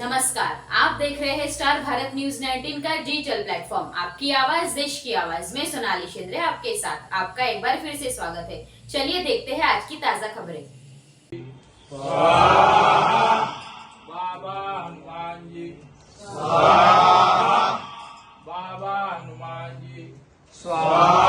नमस्कार आप देख रहे हैं स्टार भारत न्यूज़ 19 का डिजिटल प्लेटफॉर्म आपकी आवाज़ देश की आवाज़ मैं सोनाली शेंद्रे आपके साथ। आपका एक बार फिर से स्वागत है। चलिए देखते हैं आज की ताज़ा खबरें। बाबा हनुमान जी। बाबा हनुमान जी। बाबा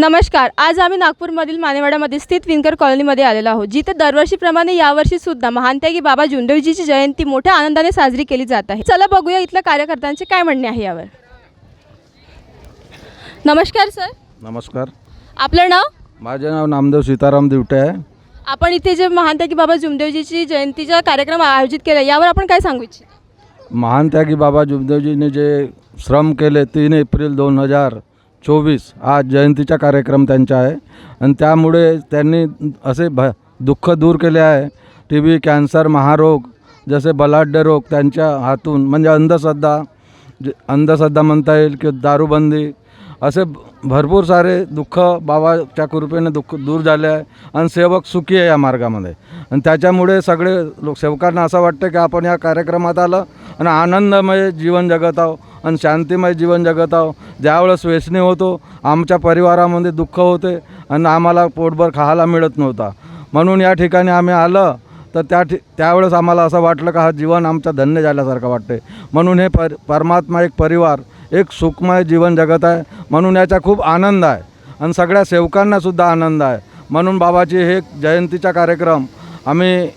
नमस्कार आज आम्ही नागपूरमधील मानेवाड्यामध्ये स्थित विनकर कॉलनीमध्ये आलेलो आहोत जिथे दरवर्षीप्रमाणे यावर्षी सुद्धा महानत्यागी बाबा जुंडवीजीची जयंती मोठ्या आनंदाने साजरी केली जात आहे. चला बघूया इथल्या कार्यकर्त्यांचे काय म्हणणे आहे यावर. नमस्कार सर. नमस्कार. आपलं नाव? माझे नाव नामदेव सीताराम दिवटे आहे. आपण इथे जे महानत्यागी बाबा जुमदेवजीची जयंतीचा कार्यक्रम आयोजित केला यावर आपण काय सांगू इच्छिता? महान त्यागी बाबा जुमदेवजीने जे श्रम केले तीन एप्रिल दोन हजार चोवीस आज जयंतीचा कार्यक्रम त्यांचा आहे. आणि त्यामुळे त्यांनी असे भ दुःख दूर केले आहे. टी बी कॅन्सर महारोग जसे बलाढ्य रोग त्यांच्या हातून म्हणजे अंधश्रद्धा जे अंधश्रद्धा म्हणता येईल की दारूबंदी असे भरपूर सारे दुःख बाबाच्या कृपेने दुःख दूर झाले आहे. आणि सेवक सुखी आहे या मार्गामध्ये. आणि त्याच्यामुळे सगळे लोक सेवकांना असं वाटतं की आपण या कार्यक्रमात आलं आणि आनंदमय जीवन जगत आहो आणि शांतिमय जीवन जगत आहो ज्यावेळेस व्यसनी होतो आमच्या परिवारामध्ये दुःख होते आणि आम्हाला पोटभर खायला मिळत नव्हता. म्हणून या ठिकाणी आम्ही आलं तर त्या ठि त्यावेळेस आम्हाला असं वाटलं का हा जीवन आमचा धन्य झाल्यासारखं वाटते म्हणून हे पर परमात्मा एक परिवार एक सुखमय जीवन जगत आहे. म्हणून याचा खूप आनंद आहे. आणि सगळ्या सेवकांनासुद्धा आनंद आहे. म्हणून बाबाची हे जयंतीचा कार्यक्रम आम्ही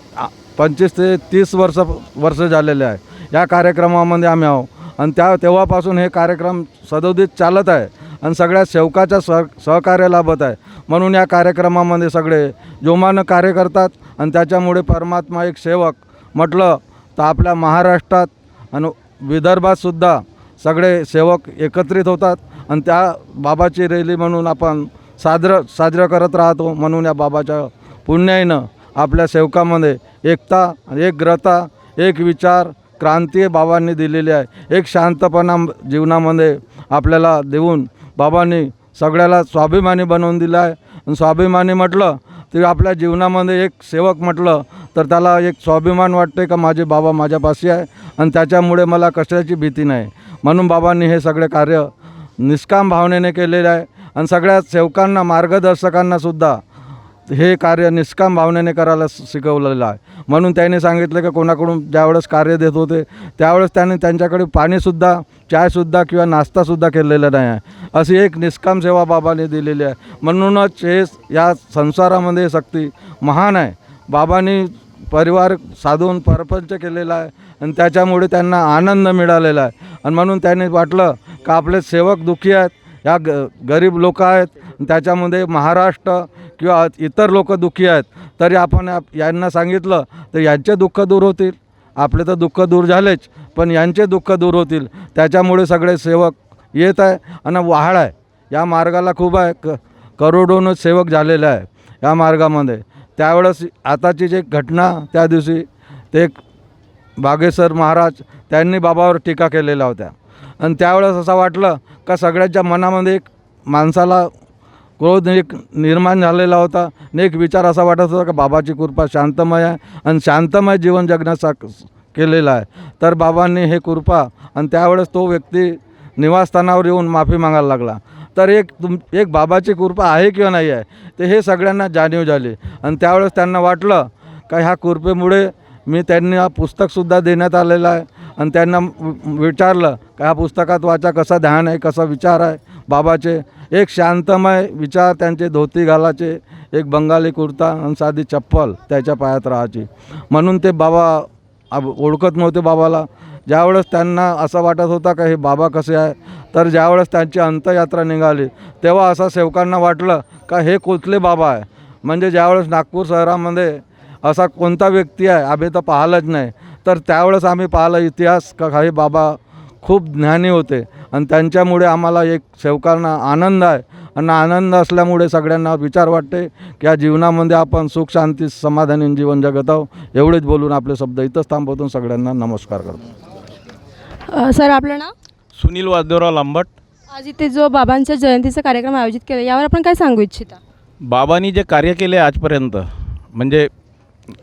पंचवीस ते तीस वर्ष वर्ष झालेले आहे. या कार्यक्रमामध्ये आम्ही आहो आणि त्या तेव्हापासून हे कार्यक्रम सदोदित चालत आहे. आणि सगळ्या सेवकाच्या सह सहकार्य लाभत आहे. म्हणून या कार्यक्रमामध्ये सगळे जोमानं कार्य करतात. आणि त्याच्यामुळे परमात्मा एक सेवक म्हटलं तर आपल्या महाराष्ट्रात आणि विदर्भातसुद्धा सगळे सेवक एकत्रित होतात आणि त्या बाबाची रॅली म्हणून आपण साजरं साजरं करत राहतो म्हणून या बाबाच्या पुण्याईनं आपल्या सेवकामध्ये एकता एक ग्रता एक विचार क्रांती बाबांनी दिलेली आहे. एक शांतपणा जीवनामध्ये आपल्याला देऊन बाबांनी सगळ्याला स्वाभिमानी बनवून दिला आहे. आणि स्वाभिमानी म्हटलं तर आपल्या जीवनामध्ये एक सेवक म्हटलं तर त्याला एक स्वाभिमान वाटते का माझे बाबा माझ्यापाशी आहे आणि त्याच्यामुळे मला कशाची भीती नाही. म्हणून बाबांनी हे सगळे कार्य निष्काम भावनेने केलेले आहे. आणि सगळ्या सेवकांना मार्गदर्शकांनासुद्धा हे कार्य निष्काम भावनेने करायला शिकवलेलं आहे. म्हणून त्यांनी सांगितलं की कोणाकडून ज्यावेळेस कार्य देत होते त्यावेळेस त्यांनी त्यांच्याकडे पाणीसुद्धा चायसुद्धा किंवा नाश्तासुद्धा केलेला नाही आहे. अशी एक निष्काम सेवा बाबाने दिलेली आहे. म्हणूनच हे या संसारामध्ये शक्ती महान आहे. बाबांनी परिवार साधून परपंच केलेला आहे. आणि त्याच्यामुळे त्यांना आनंद मिळालेला आहे. आणि म्हणून त्यांनी वाटलं का आपले सेवक दुःखी आहेत या ग गरीब लोक आहेत त्याच्यामध्ये महाराष्ट्र किंवा इतर लोक दुःखी आहेत. तरी आपण यांना सांगितलं तर यांचे दुःख दूर होतील. आपले तर दुःख दूर झालेच पण यांचे दुःख दूर होतील. त्याच्यामुळे सगळे सेवक येत आहे आणि वाहाळ आहे. या मार्गाला खूप आहे. क करोडोनं सेवक झालेले आहे या मार्गामध्ये. त्यावेळेस आताची जी घटना त्या दिवशी ते बागेसर बागेश्वर महाराज त्यांनी बाबावर टीका केलेल्या होत्या. आणि त्यावेळेस असं वाटलं का सगळ्यांच्या मनामध्ये एक माणसाला क्रोध एक निर्माण झालेला होता आणि एक विचार असा वाटत होता का बाबाची कृपा शांतमय आहे आणि शांतमय जीवन जगण्याचा केलेला आहे. तर बाबांनी हे कृपा आणि त्यावेळेस तो व्यक्ती निवासस्थानावर येऊन माफी मागायला लागला. तर एक तुम एक बाबाची कृपा आहे किंवा नाही आहे ते हे सगळ्यांना जाणीव झाली. आणि त्यावेळेस त्यांना वाटलं का ह्या कृपेमुळे मी त्यांनी हा पुस्तकसुद्धा देण्यात आलेलं आहे. आणि त्यांना विचारलं का ह्या पुस्तकात वाचा कसा ध्यान आहे कसा विचार आहे? बाबाचे एक शांतमय विचार त्यांचे धोती घालाचे एक बंगाली कुर्ता आणि साधी चप्पल त्याच्या पायात राहायची. म्हणून ते बाबा अब- ओळखत नव्हते बाबाला. ज्यावेळेस त्यांना असं वाटत होता का हे बाबा कसे आहे तर ज्यावेळेस त्यांची अंतयात्रा निघाली तेव्हा असं सेवकांना वाटलं का हे कोचले बाबा आहे? म्हणजे ज्यावेळेस नागपूर शहरामध्ये असा कोणता व्यक्ती आहे आम्ही तर पाहिलंच नाही. तर त्यावेळेस आम्ही पाहिलं इतिहास का हे बाबा खूप ज्ञानी होते. आणि त्यांच्यामुळे आम्हाला एक सेवकांना आनंद आहे. आणि आनंद असल्यामुळे सगळ्यांना विचार वाटते की या जीवनामध्ये आपण सुख शांती समाधानी जीवन जगत आहोत. एवढेच बोलून आपले शब्द इथंच थांबवतो. सगळ्यांना नमस्कार करतो. सर आपलं नाव? सुनील वादेवराव लांबट. आज इथे जो बाबांच्या जयंतीचा कार्यक्रम आयोजित केला यावर आपण काय सांगू इच्छिता? बाबांनी जे कार्य केले आजपर्यंत म्हणजे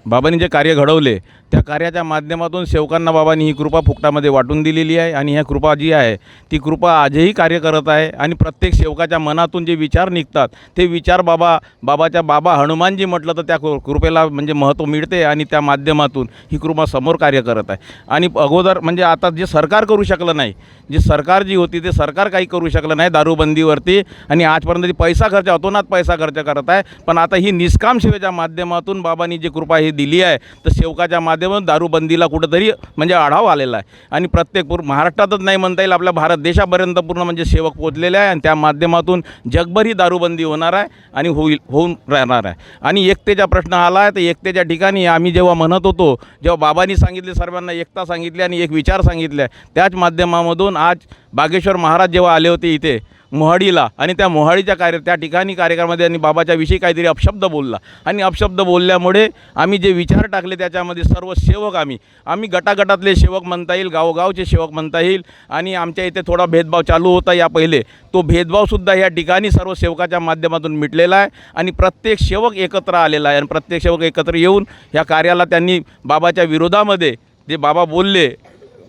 बाबांनी जे कार्य घडवले त्या कार्याच्या माध्यमातून सेवकांना बाबांनी ही कृपा फुकटामध्ये वाटून दिलेली आहे आणि ह्या कृपा जी आहे ती कृपा आजही कार्य करत आहे आणि प्रत्येक सेवकाच्या मनातून जे विचार निघतात ते विचार बाबा बाबाच्या बाबा हनुमानजी म्हटलं तर त्या कृ- कृपेला म्हणजे महत्त्व मिळते आणि त्या माध्यमातून ही कृपा समोर कार्य करत आहे. आणि अगोदर म्हणजे आता जे सरकार करू शकलं नाही जे सरकार जी होती ते सरकार काही करू शकलं नाही दारूबंदीवरती आणि आजपर्यंत पैसा खर्च अतोनात पैसा खर्च करत आहे. पण आता ही निष्काम सेवेच्या माध्यमातून बाबांनी जी कृपा ही दिली आहे तर सेवकाच्या माध्यमातून दारूबंदीला कुठंतरी म्हणजे आढावा आलेला आहे. आणि प्रत्येक पूर्ण महाराष्ट्रातच नाही म्हणता येईल आपल्या भारत देशापर्यंत पूर्ण म्हणजे सेवक पोचलेले आहे आणि त्या माध्यमातून जगभर ही दारूबंदी होणार आहे आणि होईल होऊन राहणार आहे. आणि एकतेचा प्रश्न आला आहे तर एकतेच्या ठिकाणी आम्ही जेव्हा म्हणत होतो जेव्हा बाबांनी सांगितले सर्वांना एकता सांगितली आणि एक विचार सांगितले त्याच माध्यमामधून आज बागेश्वर महाराज जेव्हा आले होते इथे मोहाडीला. आणि त्या मोहाडीच्या कार्य त्या ठिकाणी कार्यक्रमामध्ये त्यांनी बाबाच्या विषयी काहीतरी अपशब्द बोलला. आणि अपशब्द बोलल्यामुळे आम्ही जे विचार टाकले त्याच्यामध्ये सर्व सेवक आम्ही. आम्ही गटागटातले सेवक म्हणता येईल गावोगावचे सेवक म्हणता येईल. आणि आमच्या इथे थोडा भेदभाव चालू होता या पहिले. तो भेदभावसुद्धा या ठिकाणी सर्व सेवकाच्या माध्यमातून मिटलेला आहे. आणि प्रत्येक सेवक एकत्र आलेला आहे. आणि प्रत्येक सेवक एकत्र येऊन ह्या कार्याला त्यांनी बाबाच्या विरोधामध्ये जे बाबा बोलले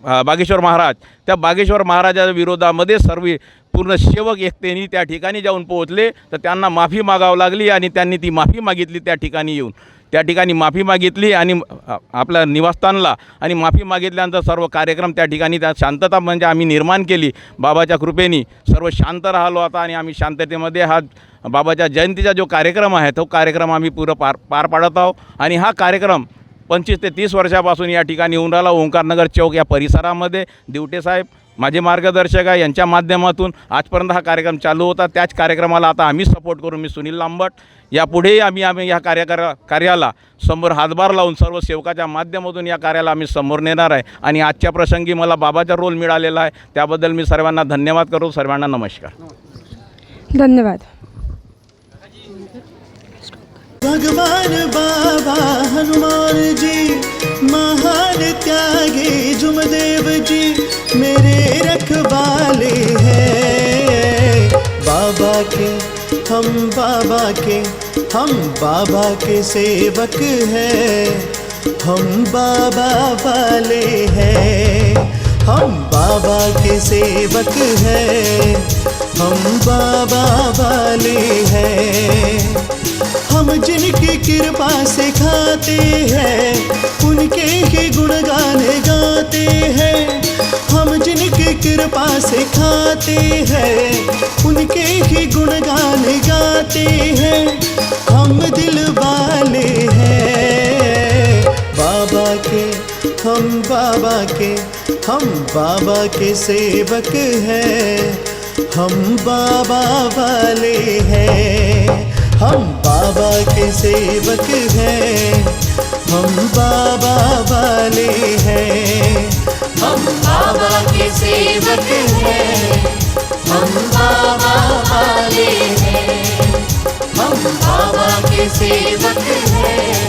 बागेश्वर महाराज. त्या बागेश्वर महाराजाच्या विरोधामध्ये सर्व पूर्ण सेवक एकतेने त्या ठिकाणी जाऊन पोहोचले. तर त्यांना माफी मागावं लागली आणि त्यांनी ती माफी मागितली त्या ठिकाणी येऊन. त्या ठिकाणी माफी मागितली आणि आपल्या निवासस्थानला आणि माफी मागितल्यानंतर सर्व कार्यक्रम त्या ठिकाणी त्या शांतता म्हणजे आम्ही निर्माण केली. बाबाच्या कृपेने सर्व शांत राहिलो आता आणि आम्ही शांततेमध्ये हा बाबाच्या जयंतीचा जो कार्यक्रम आहे तो कार्यक्रम आम्ही पुरं पार पार पाडत आहोत. आणि हा कार्यक्रम पंचवीस ते तीस वर्षापासून या ठिकाणी येऊन राहिला. ओंकारनगर चौक या परिसरामध्ये. दिवटेसाहेब माझे मार्गदर्शक आहे. यांच्या माध्यमातून आजपर्यंत हा कार्यक्रम चालू होता. त्याच कार्यक्रमाला आता आम्ही सपोर्ट करून मी सुनील लांबट. यापुढेही आम्ही आम्ही या कार्यकार कार्याला समोर हातभार लावून सर्व सेवकाच्या माध्यमातून या कार्याला आम्ही समोर नेणार आहे. आणि आजच्या प्रसंगी मला बाबाचा रोल मिळालेला आहे. त्याबद्दल मी सर्वांना धन्यवाद करू. सर्वांना नमस्कार. धन्यवाद. भगवान बाबा हनुमान जी महान त्यागे जुमदेव जी मेरे रखवाले हैं। बाबा के हम बाबा के हम बाबा के सेवक हैं। हम बाबा वाले हैं। हम बाबा के सेवक हैं। हम बाबा वाले हैं। हम जिनकी कृपा से खाते हैं, उनके ही गुणगान गाते हैं। हम जिनकी कृपा से खाते हैं, उनके ही गुणगान गाते हैं। हम दिल वाले हैं। बाबा के, हम बाबा के, हम बाबा के सेवक हैं। हम बाबा वाले हैं। हम के सेवक हैं। हम बाबा वाले हैं। हम बाबा के सेवक हैं। हम बाबा वाले हैं। हम बाबा के सेवक हैं।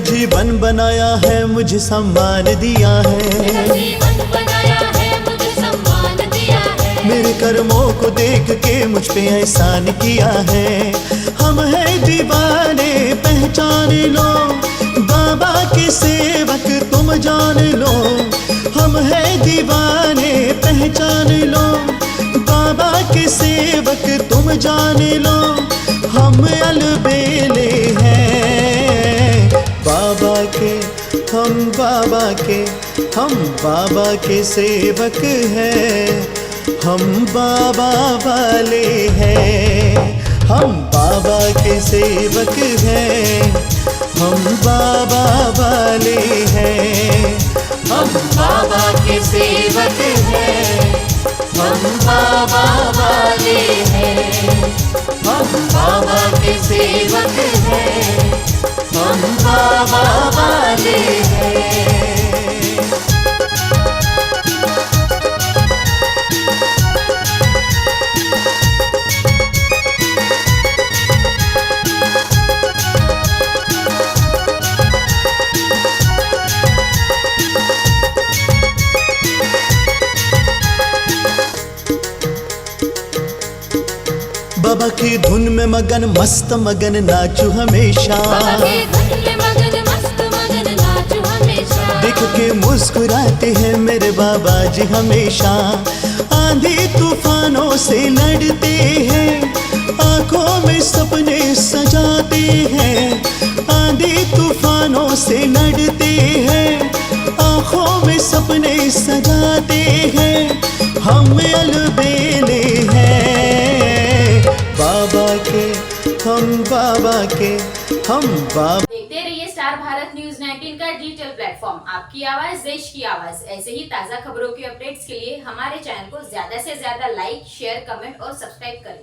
जीवन बनाया है मुझे सम्मान दिया है। जीवन बनाया है मुझे सम्मान दिया है। मेरे कर्मों को देख के मुझ पे एहसान किया है। हम हैं दीवाने पहचान लो। बाबा के सेवक तुम जान लो। हम हैं दीवाने पहचान लो। बाबा के सेवक तुम जान लो। हम अलबेले बाबा के हम बाबा के सेवक हैं हम बाबा वाले हैं हम बाबा के सेवक हैं हम बाबा वाले हैं हम बाबा के सेवक हैं हम बाबा वाले हैं हम बाबा के सेवक है। हम बाबा वाले हैं। मगन मस्त मगन नाचू हमेशा। बाबा के धुन में मगन मस्त मगन नाचो हमेशा। देख के मुस्कुराते हैं मेरे बाबा जी हमेशा। आंधी तूफानों से लड़ते हैं आँखों में सपने सजाते हैं। आंधी तूफानों से लड़ते हैं आँखों में सपने सजाते हैं। हम अलबेले बाबा के, हम बाबा देखते रहिए स्टार भारत न्यूज़ 19 का डिजिटल प्लेटफॉर्म। आपकी आवाज़, देश की आवाज़। ऐसे ही ताज़ा खबरों के अपडेट्स के लिए हमारे चैनल को ज़्यादा से ज़्यादा लाइक, शेयर, कमेंट और सब्सक्राइब करें।